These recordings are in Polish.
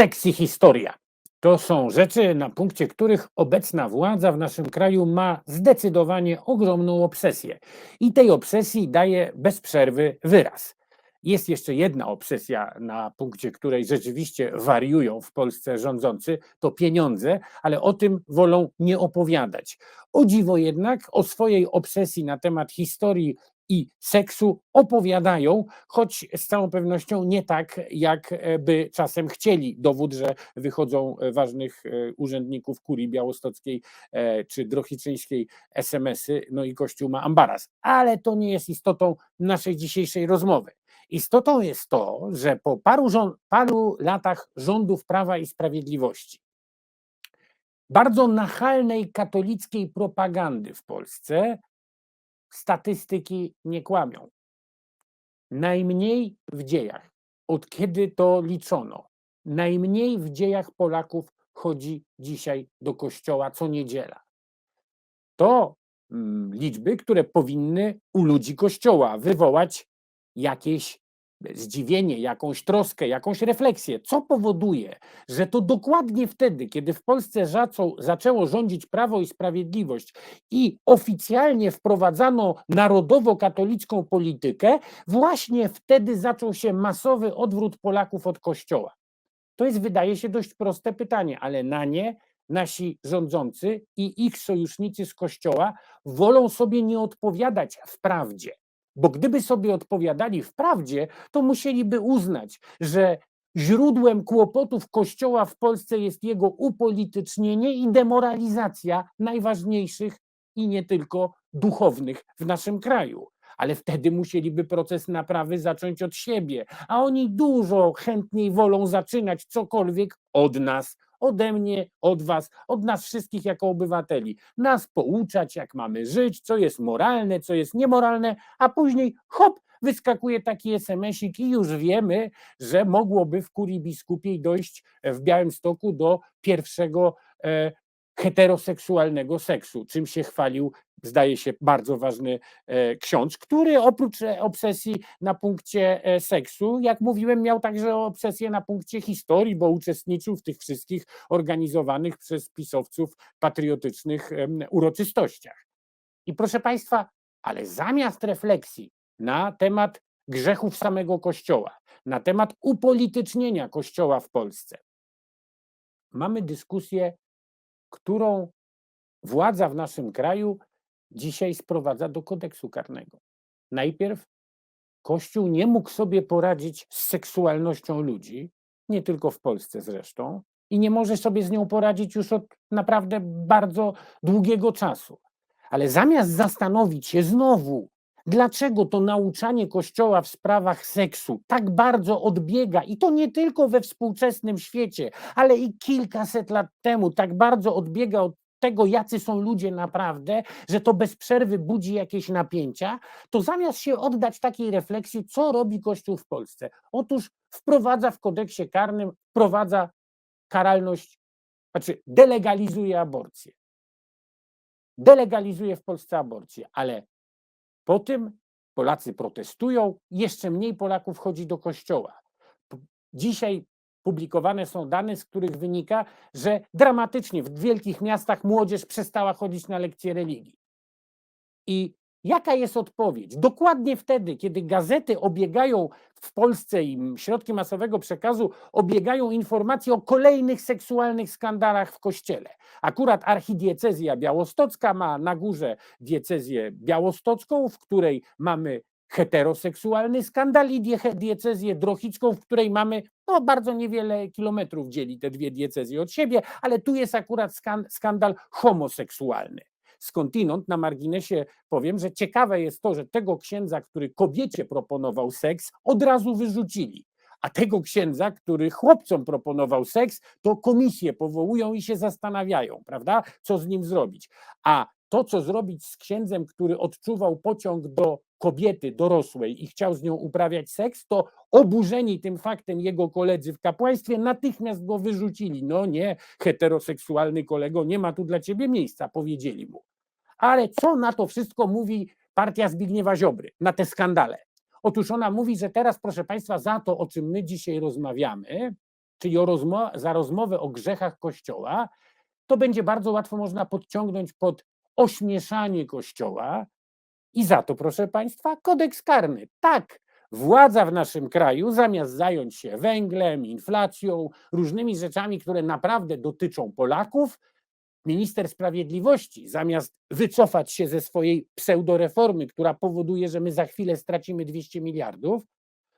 I historia. To są rzeczy, na punkcie których obecna władza w naszym kraju ma zdecydowanie ogromną obsesję. I tej obsesji daje bez przerwy wyraz. Jest jeszcze jedna obsesja, na punkcie której rzeczywiście wariują w Polsce rządzący, to pieniądze, ale o tym wolą nie opowiadać. O dziwo jednak o swojej obsesji na temat historii i seksu opowiadają, choć z całą pewnością nie tak, jak e, by czasem chcieli. Dowód, że wychodzą e, ważnych e, urzędników kurii białostockiej czy drohiczyńskiej SMS-y, no i Kościół ma ambaras. Ale to nie jest istotą naszej dzisiejszej rozmowy. Istotą jest to, że po paru, rząd, paru latach rządów Prawa i Sprawiedliwości, bardzo nachalnej katolickiej propagandy w Polsce, statystyki nie kłamią. Najmniej w dziejach, od kiedy to liczono, najmniej w dziejach Polaków chodzi dzisiaj do kościoła co niedziela. To mm, liczby, które powinny u ludzi kościoła wywołać jakieś zdziwienie, jakąś troskę, jakąś refleksję. Co powoduje, że to dokładnie wtedy, kiedy w Polsce zaczęło rządzić Prawo i Sprawiedliwość i oficjalnie wprowadzano narodowo-katolicką politykę, właśnie wtedy zaczął się masowy odwrót Polaków od Kościoła. To jest, wydaje się, dość proste pytanie, ale na nie nasi rządzący i ich sojusznicy z Kościoła wolą sobie nie odpowiadać wprawdzie. Bo gdyby sobie odpowiadali wprawdzie, to musieliby uznać, że źródłem kłopotów Kościoła w Polsce jest jego upolitycznienie i demoralizacja najważniejszych i nie tylko duchownych w naszym kraju. Ale wtedy musieliby proces naprawy zacząć od siebie, a oni dużo chętniej wolą zaczynać cokolwiek od nas, ode mnie, od was, od nas wszystkich jako obywateli. Nas pouczać, jak mamy żyć, co jest moralne, co jest niemoralne, a później hop, wyskakuje taki SMS-ik i już wiemy, że mogłoby w kurii biskupiej dojść w Białymstoku do pierwszego e, heteroseksualnego seksu, czym się chwalił, zdaje się, bardzo ważny e, ksiądz, który oprócz e, obsesji na punkcie e, seksu, jak mówiłem, miał także obsesję na punkcie historii, bo uczestniczył w tych wszystkich organizowanych przez pisowców patriotycznych uroczystościach. I proszę Państwa, ale zamiast refleksji na temat grzechów samego Kościoła, na temat upolitycznienia Kościoła w Polsce, mamy dyskusję, którą władza w naszym kraju dzisiaj sprowadza do kodeksu karnego. Najpierw Kościół nie mógł sobie poradzić z seksualnością ludzi, nie tylko w Polsce zresztą, i nie może sobie z nią poradzić już od naprawdę bardzo długiego czasu. Ale zamiast zastanowić się znowu, dlaczego to nauczanie Kościoła w sprawach seksu tak bardzo odbiega, i to nie tylko we współczesnym świecie, ale i kilkaset lat temu, tak bardzo odbiega od tego, jacy są ludzie naprawdę, że to bez przerwy budzi jakieś napięcia, to zamiast się oddać takiej refleksji, co robi Kościół w Polsce? Otóż wprowadza w kodeksie karnym, wprowadza karalność, znaczy delegalizuje aborcję. Delegalizuje w Polsce aborcję, ale po tym Polacy protestują, jeszcze mniej Polaków chodzi do kościoła. Dzisiaj publikowane są dane, z których wynika, że dramatycznie w wielkich miastach młodzież przestała chodzić na lekcje religii. I jaka jest odpowiedź? Dokładnie wtedy, kiedy gazety obiegają w Polsce i środki masowego przekazu obiegają informacje o kolejnych seksualnych skandalach w kościele. Akurat archidiecezja białostocka ma na górze diecezję białostocką, w której mamy heteroseksualny skandal i die- diecezję drochicką, w której mamy no, bardzo niewiele kilometrów dzieli te dwie diecezje od siebie, ale tu jest akurat skan- skandal homoseksualny. Skądinąd na marginesie powiem, że ciekawe jest to, że tego księdza, który kobiecie proponował seks, od razu wyrzucili. A tego księdza, który chłopcom proponował seks, to komisje powołują i się zastanawiają, prawda, co z nim zrobić. A to, co zrobić z księdzem, który odczuwał pociąg do kobiety dorosłej i chciał z nią uprawiać seks, to oburzeni tym faktem jego koledzy w kapłaństwie natychmiast go wyrzucili. No nie, heteroseksualny kolego, nie ma tu dla ciebie miejsca, powiedzieli mu. Ale co na to wszystko mówi partia Zbigniewa Ziobry, na te skandale? Otóż ona mówi, że teraz, proszę Państwa, za to, o czym my dzisiaj rozmawiamy, czyli rozmo- za rozmowę o grzechach Kościoła, to będzie bardzo łatwo można podciągnąć pod ośmieszanie Kościoła i za to, proszę Państwa, kodeks karny. Tak, władza w naszym kraju zamiast zająć się węglem, inflacją, różnymi rzeczami, które naprawdę dotyczą Polaków, minister sprawiedliwości zamiast wycofać się ze swojej pseudoreformy, która powoduje, że my za chwilę stracimy 200 miliardów,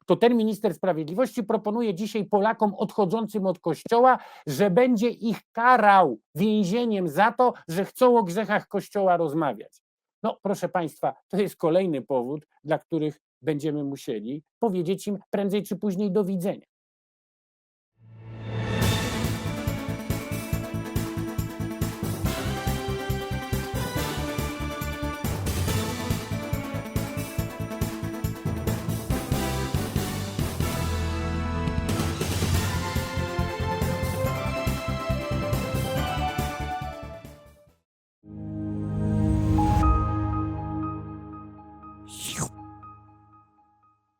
to ten minister sprawiedliwości proponuje dzisiaj Polakom odchodzącym od kościoła, że będzie ich karał więzieniem za to, że chcą o grzechach kościoła rozmawiać. No, proszę Państwa, to jest kolejny powód, dla których będziemy musieli powiedzieć im prędzej czy później do widzenia.